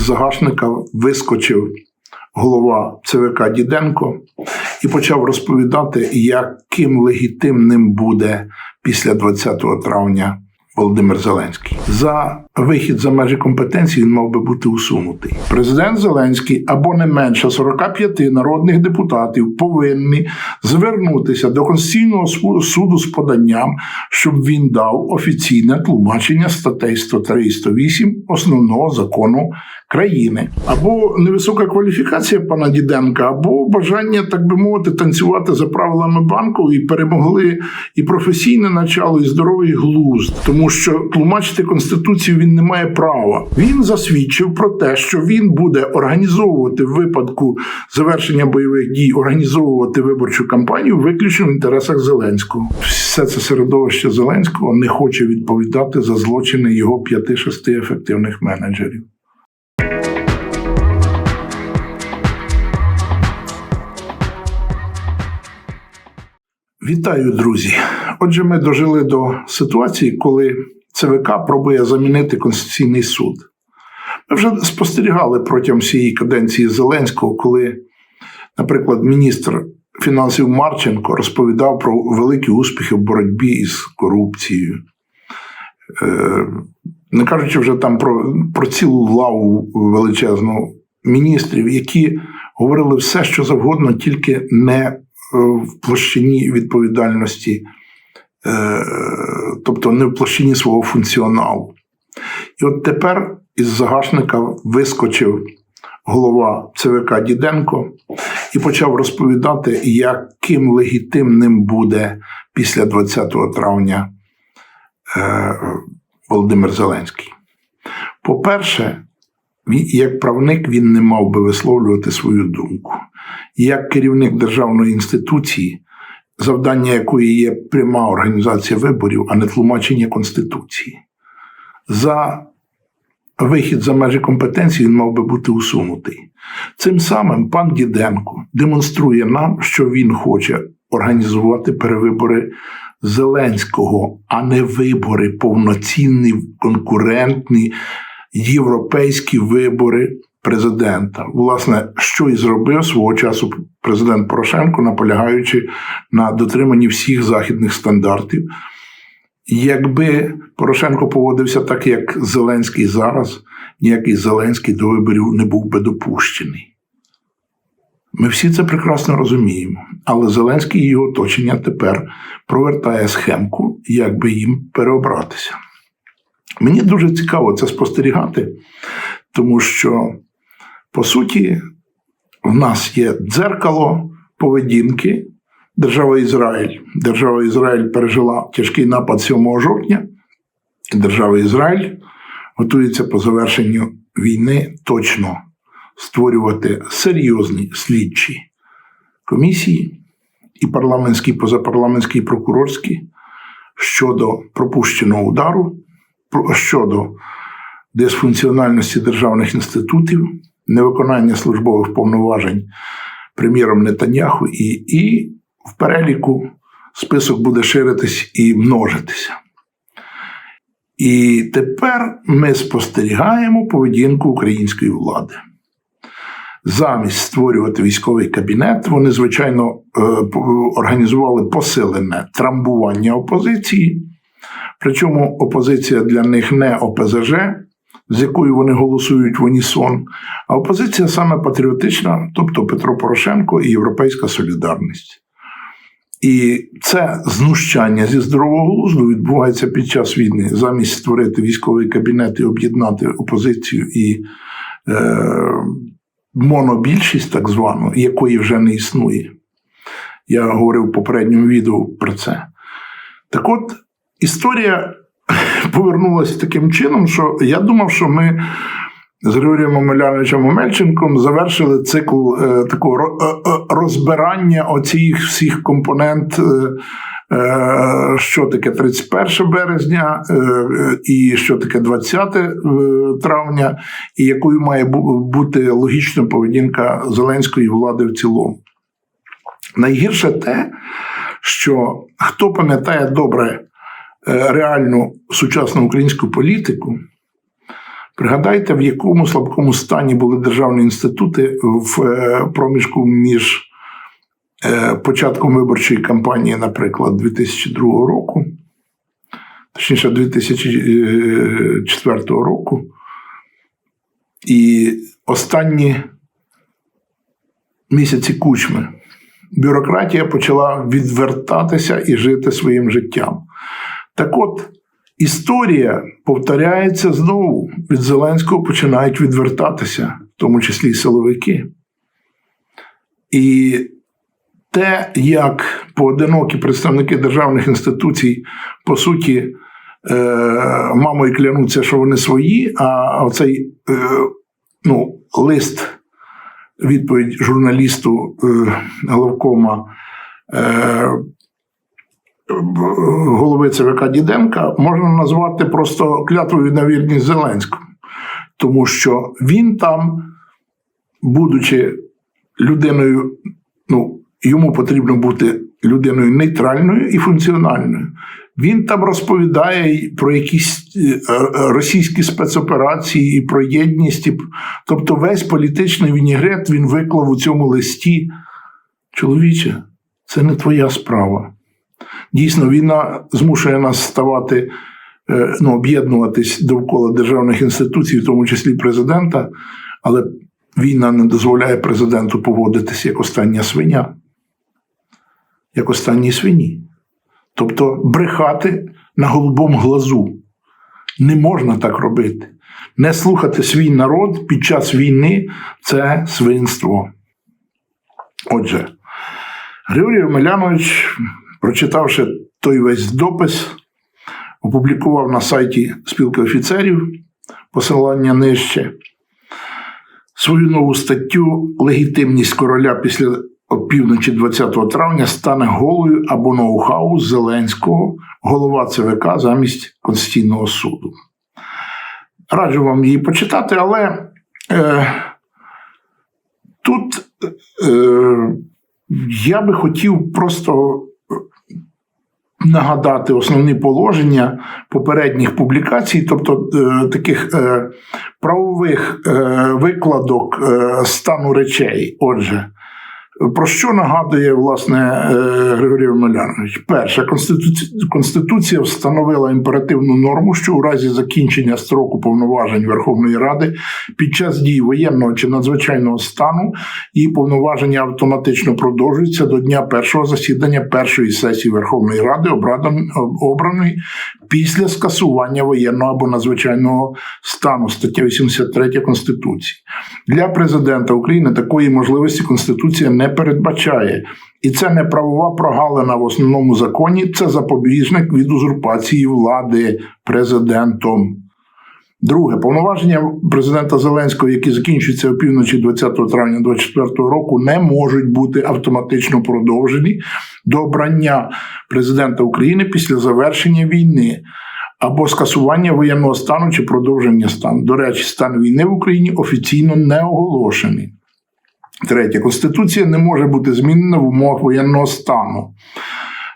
загашника вискочив голова ЦВК Діденко і почав розповідати, яким легітимним буде після 20 травня Володимир Зеленський. За вихід за межі компетенції він мав би бути усунутий. Президент Зеленський або не менше 45 народних депутатів повинні звернутися до Конституційного Су- суду з поданням, щоб він дав офіційне тлумачення статей 103 і 108 основного закону країни. Або невисока кваліфікація пана Діденка, або бажання, так би мовити, танцювати за правилами банку і перемогли і професійне начало, і здоровий глузд, тому що тлумачити конституцію він не має права. Він засвідчив про те, що він буде організовувати в випадку завершення бойових дій, організовувати виборчу кампанію виключно в інтересах Зеленського. Все це середовище Зеленського не хоче відповідати за злочини його п'яти-шести ефективних менеджерів. Вітаю, друзі! Отже, ми дожили до ситуації, коли ЦВК пробує замінити Конституційний суд. Ми вже спостерігали протягом всієї каденції Зеленського, коли, наприклад, міністр фінансів Марченко розповідав про великі успіхи в боротьбі із корупцією. Е, Не кажучи вже там про, про цілу лаву величезну міністрів, які говорили все, що завгодно, тільки не е, в площині відповідальності, е, тобто не в площині свого функціоналу. І от тепер із загашника вискочив голова ЦВК Діденко і почав розповідати, яким легітимним буде після 20 травня е, Володимир Зеленський. По-перше, як правник він не мав би висловлювати свою думку. Як керівник державної інституції, завдання якої є пряма організація виборів, а не тлумачення Конституції. За вихід за межі компетенції він мав би бути усунутий. Цим самим пан Діденко демонструє нам, що він хоче організувати перевибори Зеленського, а не вибори, повноцінні, конкурентні, європейські вибори президента. Власне, що і зробив свого часу президент Порошенко, наполягаючи на дотриманні всіх західних стандартів. Якби Порошенко поводився так, як Зеленський зараз, ніякий Зеленський до виборів не був би допущений. Ми всі це прекрасно розуміємо. Але Зеленський і його оточення тепер провертає схемку, як би їм переобратися. Мені дуже цікаво це спостерігати, тому що, по суті, в нас є дзеркало поведінки держава Ізраїль. Держава Ізраїль пережила тяжкий напад 7 жовтня, держава Ізраїль готується по завершенню війни точно створювати серйозні слідчі комісії і парламентські, позапарламентські, і прокурорські щодо пропущеного удару, щодо дисфункціональності державних інститутів, невиконання службових повноважень прем'єром Нетаньяху, і, і в переліку список буде ширитись і множитися. І тепер ми спостерігаємо поведінку української влади. Замість створювати військовий кабінет, вони, звичайно, е, організували посилене трамбування опозиції. Причому опозиція для них не ОПЗЖ, з якою вони голосують в унісон, а опозиція саме патріотична, тобто Петро Порошенко і Європейська Солідарність. І це знущання зі здорового глузду відбувається під час війни. Замість створити військовий кабінет і об'єднати опозицію і е, монобільшість, так звану, якої вже не існує. Я говорив в попередньому відео про це. Так от, історія повернулася таким чином, що я думав, що ми з Григорієм Омеляновичем Омельченком завершили цикл е, такого е, е, розбирання оцих всіх компонент. Е, е, що таке 31 березня, е, і що таке 20 е, травня, і якою має бути логічна поведінка зеленської влади в цілому. Найгірше те, що хто пам'ятає добре реальну сучасну українську політику, Пригадайте, в якому слабкому стані були державні інститути в е, проміжку між е, початком виборчої кампанії, наприклад, 2002 року, точніше 2004 року, і останні місяці кучми. Бюрократія почала відвертатися і жити своїм життям. Так от, історія повторяється знову. Від Зеленського починають відвертатися, в тому числі й силовики. І те, як поодинокі представники державних інституцій, по суті, е, мамою клянуться, що вони свої, а оцей е, ну, лист, відповідь журналісту е, головкома голови ЦВК Діденка можна назвати просто клятвою на вірність Зеленському. Тому що він там, будучи людиною, ну, йому потрібно бути людиною нейтральною і функціональною. Він там розповідає про якісь е, російські спецоперації, і про єдність. Тобто весь політичний вінігрет він виклав у цьому листі. Чоловіче, це не твоя справа. Дійсно, війна змушує нас ставати, е, ну, об'єднуватись довкола державних інституцій, в тому числі президента, але війна не дозволяє президенту поводитися як остання свиня, як останній свині. Тобто брехати на голубому глазу. Не можна так робити. Не слухати свій народ під час війни це свинство. Отже, Григорій Омелянович, прочитавши той весь допис, опублікував на сайті спілки офіцерів посилання нижче свою нову статтю Легітимність короля після опівночі 20 травня стане голою або ноу-хау Зеленського, голова ЦВК замість Конституційного суду. Раджу вам її почитати, але е, тут е, я би хотів просто нагадати основні положення попередніх публікацій, тобто е, таких е, правових е, викладок стану речей. Отже, про що нагадує власне е, Григорій Омелянович? Перше, Конституція, встановила імперативну норму, що у разі закінчення строку повноважень Верховної Ради під час дії воєнного чи надзвичайного стану її повноваження автоматично продовжуються до дня першого засідання першої сесії Верховної Ради, обраної після скасування воєнного або надзвичайного стану, стаття 83 Конституції. Для президента України такої можливості Конституція не передбачає. І це не правова прогалина в основному законі, це запобіжник від узурпації влади президентом. Друге, повноваження президента Зеленського, які закінчуються опівночі 20 травня 2024 року, не можуть бути автоматично продовжені до обрання президента України після завершення війни або скасування воєнного стану чи продовження стану. До речі, стан війни в Україні офіційно не оголошений. Третє, Конституція не може бути змінена в умовах воєнного стану.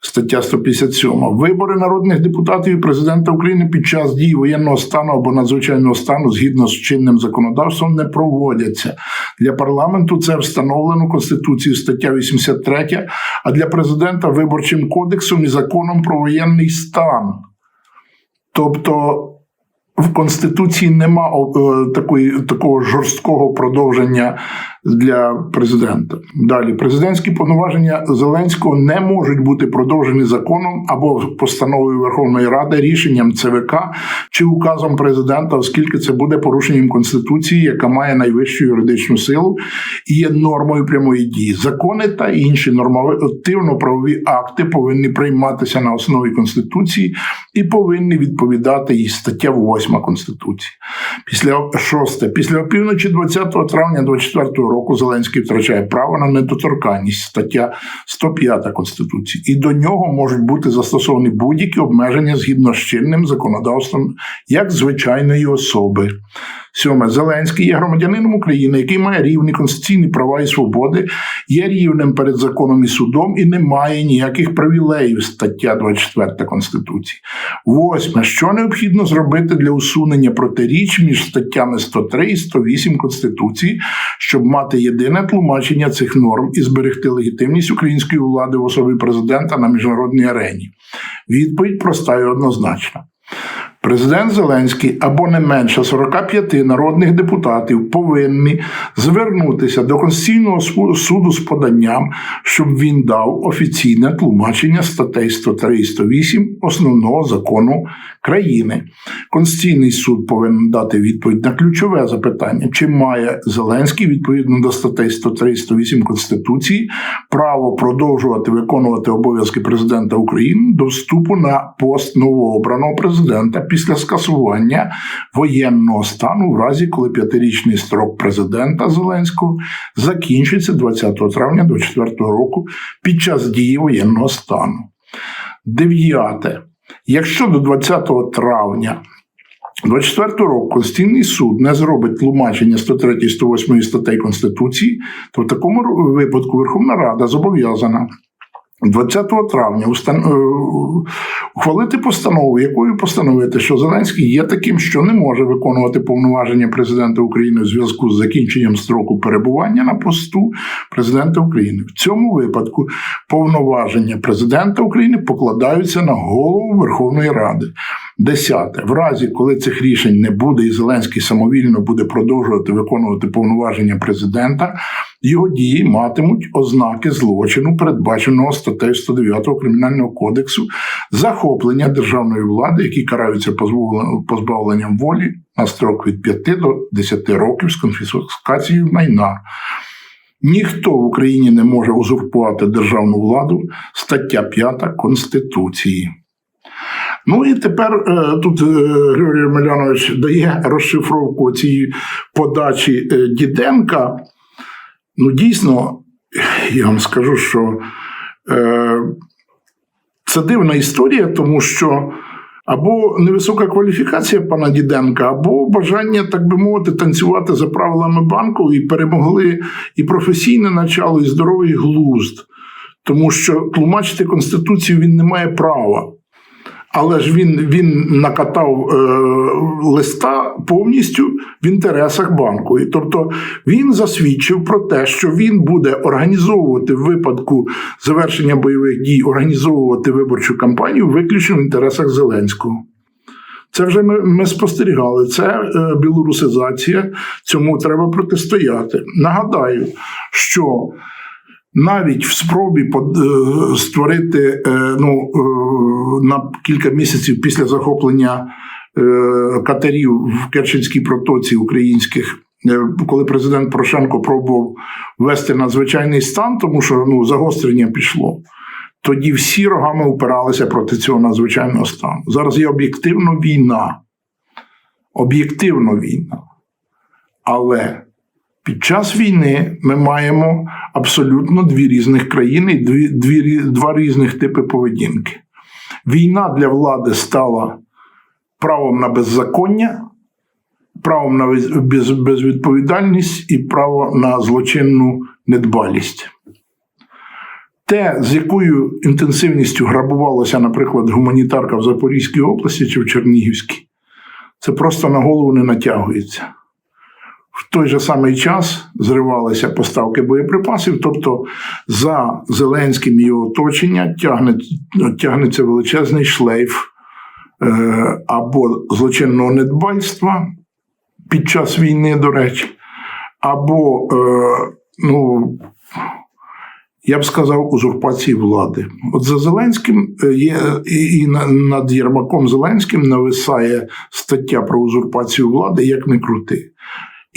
Стаття 157. Вибори народних депутатів і президента України під час дії воєнного стану або надзвичайного стану згідно з чинним законодавством не проводяться. Для парламенту це встановлено Конституцією стаття 83, а для президента виборчим кодексом і законом про воєнний стан. Тобто в Конституції нема е, такої, такого жорсткого продовження для президента. Далі президентські повноваження Зеленського не можуть бути продовжені законом або постановою Верховної Ради, рішенням ЦВК чи указом президента, оскільки це буде порушенням Конституції, яка має найвищу юридичну силу і є нормою прямої дії. Закони та інші нормативно-правові акти повинні прийматися на основі Конституції і повинні відповідати їй стаття 8 Конституції. Після шосте, після опівночі 20 травня 24 року року Зеленський втрачає право на недоторканність, стаття 105 Конституції, і до нього можуть бути застосовані будь-які обмеження згідно з чинним законодавством як звичайної особи. Сьоме Зеленський є громадянином України, який має рівні конституційні права і свободи, є рівнем перед законом і судом і не має ніяких привілеїв. Стаття 24 Конституції. Восьме. Що необхідно зробити для усунення протиріч між статтями 103 і 108 Конституції, щоб мати єдине тлумачення цих норм і зберегти легітимність української влади в особі президента на міжнародній арені? Відповідь проста і однозначна. Президент Зеленський або не менше 45 народних депутатів повинні звернутися до Конституційного суду з поданням, щоб він дав офіційне тлумачення статей 103 і 108 основного закону країни. Конституційний суд повинен дати відповідь на ключове запитання, чи має Зеленський відповідно до статей 103 і 108 Конституції право продовжувати виконувати обов'язки президента України до вступу на пост новообраного президента після скасування воєнного стану, в разі коли п'ятирічний строк президента Зеленського закінчиться 20 травня 2024 року під час дії воєнного стану. Дев'яте. Якщо до 20 травня 24 року Конституційний суд не зробить тлумачення 103 108 статей Конституції, то в такому випадку Верховна Рада зобов'язана 20 травня. Е, ухвалити постанову, якою постановити, що Зеленський є таким, що не може виконувати повноваження президента України в зв'язку з закінченням строку перебування на посту президента України. В цьому випадку повноваження президента України покладаються на голову Верховної Ради. Десяте, в разі, коли цих рішень не буде, і Зеленський самовільно буде продовжувати виконувати повноваження президента, його дії матимуть ознаки злочину, передбаченого статтею 109 кримінального кодексу, захоплення державної влади, які караються позбавленням волі на строк від 5 до 10 років з конфіскацією майна. Ніхто в Україні не може узурпувати державну владу, стаття 5 Конституції. Ну і тепер е, тут е, Григорій Милянович дає розшифровку цієї подачі е, Діденка. Ну, дійсно, я вам скажу, що це дивна історія, тому що або невисока кваліфікація пана Діденка, або бажання, так би мовити, танцювати за правилами банку і перемогли і професійне начало, і здоровий глузд, тому що тлумачити Конституцію він не має права але ж він він накатав е, листа повністю в інтересах банку. І тобто він засвідчив про те, що він буде організовувати в випадку завершення бойових дій, організовувати виборчу кампанію виключно в інтересах Зеленського. Це вже ми ми спостерігали. Це е, білорусизація, цьому треба протистояти. Нагадаю, що навіть в спробі е, створити е, ну, е, на кілька місяців після захоплення катерів в Керченській протоці українських, коли президент Порошенко пробував ввести надзвичайний стан, тому що ну, загострення пішло. Тоді всі рогами упиралися проти цього надзвичайного стану. Зараз є об'єктивно війна. Об'єктивно війна. Але під час війни ми маємо абсолютно дві різних країни, дві, дві, два різних типи поведінки. Війна для влади стала правом на беззаконня, правом на без, безвідповідальність і право на злочинну недбалість. Те, з якою інтенсивністю грабувалася, наприклад, гуманітарка в Запорізькій області чи в Чернігівській, це просто на голову не натягується. В той же самий час зривалися поставки боєприпасів, тобто за Зеленським і його оточення тягне, тягнеться величезний шлейф е, або злочинного недбальства під час війни, до речі, або, е, ну, я б сказав, узурпації влади. От за Зеленським е, є і над Єрмаком Зеленським нависає стаття про узурпацію влади, як не крути.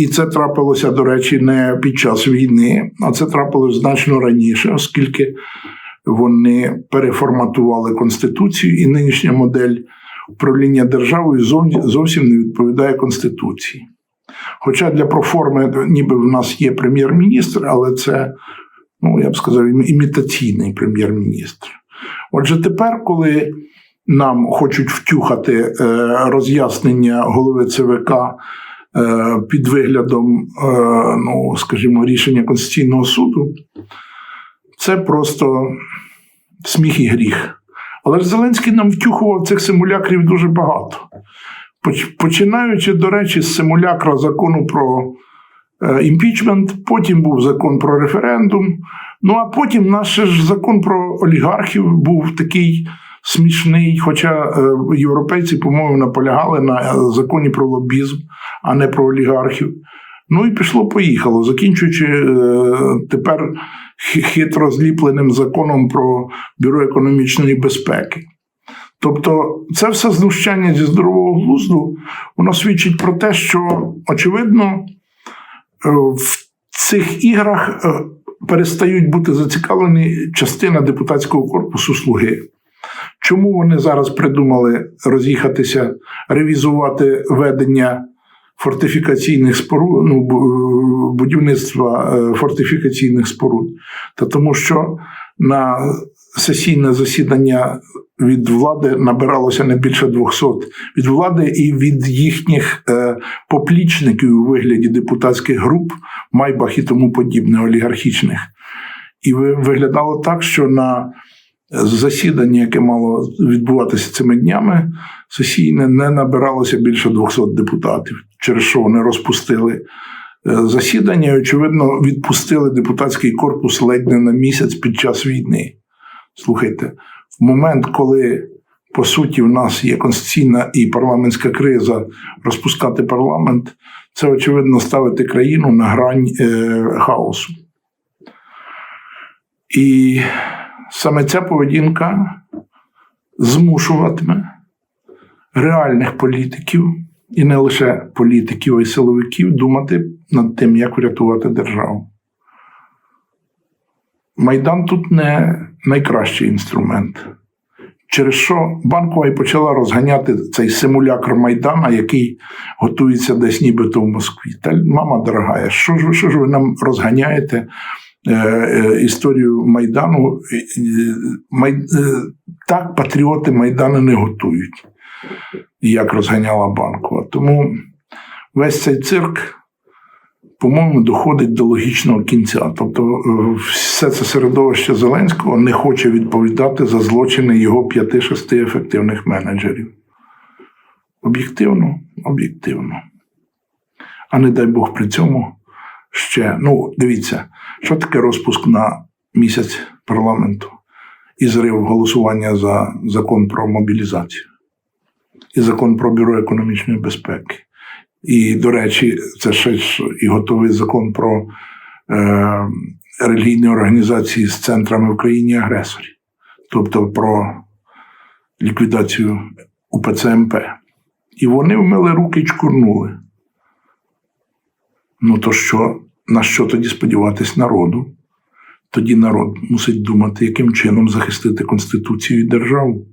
І це трапилося, до речі, не під час війни, а це трапилось значно раніше, оскільки вони переформатували Конституцію, і нинішня модель управління державою зовсім не відповідає Конституції. Хоча для проформи, ніби в нас є прем'єр-міністр, але це, ну я б сказав, імітаційний прем'єр-міністр. Отже, тепер, коли нам хочуть втюхати е, роз'яснення голови ЦВК під виглядом, е, ну, скажімо, рішення Конституційного суду, це просто сміх і гріх. Але ж Зеленський нам втюхував цих симулякрів дуже багато. Починаючи, до речі, з симулякра закону про е, імпічмент, потім був закон про референдум. Ну а потім наш ж закон про олігархів був такий смішний, хоча е, європейці, по-моєму, наполягали на е, законі про лобізм, а не про олігархів. Ну і пішло-поїхало, закінчуючи е, тепер хитро зліпленим законом про бюро економічної безпеки. Тобто, це все знущання зі здорового глузду, воно свідчить про те, що очевидно в цих іграх перестають бути зацікавлені частина депутатського корпусу слуги. Чому вони зараз придумали роз'їхатися, ревізувати ведення фортифікаційних споруд, ну, будівництва е, фортифікаційних споруд? Та тому, що на сесійне засідання від влади набиралося не більше 200 від влади і від їхніх е, поплічників у вигляді депутатських груп, майбах і тому подібне, олігархічних. І виглядало так, що на засідання, яке мало відбуватися цими днями, сесійне не набиралося більше 200 депутатів, через що вони розпустили е, засідання і, очевидно, відпустили депутатський корпус ледь не на місяць під час війни. Слухайте, в момент, коли по суті в нас є конституційна і парламентська криза, розпускати парламент, це очевидно ставити країну на грань е, хаосу. І саме ця поведінка змушуватиме реальних політиків, і не лише політиків, а й силовиків думати над тим, як врятувати державу. Майдан тут не найкращий інструмент. Через що банкова і почала розганяти цей симулякр Майдана, який готується десь нібито в Москві. Та мама дорогая, що ж, що ж ви нам розганяєте історію Майдану? Е, е, Май, е, так патріоти Майдану не готують, як розганяла банкова. Тому весь цей цирк по-моєму, доходить до логічного кінця. Тобто, все це середовище Зеленського не хоче відповідати за злочини його п'яти-шести ефективних менеджерів. Об'єктивно, об'єктивно. А не дай Бог при цьому ще. Ну, дивіться, що таке розпуск на місяць парламенту і зрив голосування за закон про мобілізацію і закон про бюро економічної безпеки. І, до речі, це ще ж і готовий закон про е, релігійні організації з центрами в країні агресорі, тобто про ліквідацію УПЦ МП. І вони вмили руки й чкурнули. Ну то що, на що тоді сподіватись народу? Тоді народ мусить думати, яким чином захистити Конституцію і державу,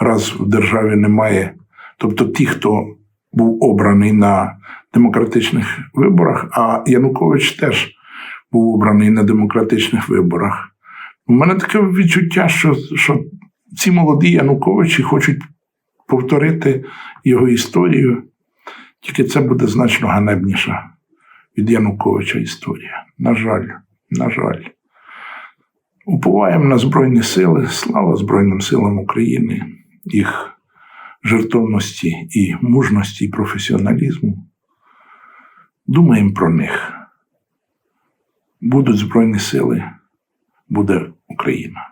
раз в державі немає. Тобто ті, хто був обраний на демократичних виборах, а Янукович теж був обраний на демократичних виборах. У мене таке відчуття, що, що ці молоді Януковичі хочуть повторити його історію, тільки це буде значно ганебніша від Януковича історія. На жаль, на жаль. Уповаємо на Збройні Сили. Слава Збройним силам України, їх жертовності і мужності, і професіоналізму. Думаємо про них. Будуть Збройні сили, буде Україна.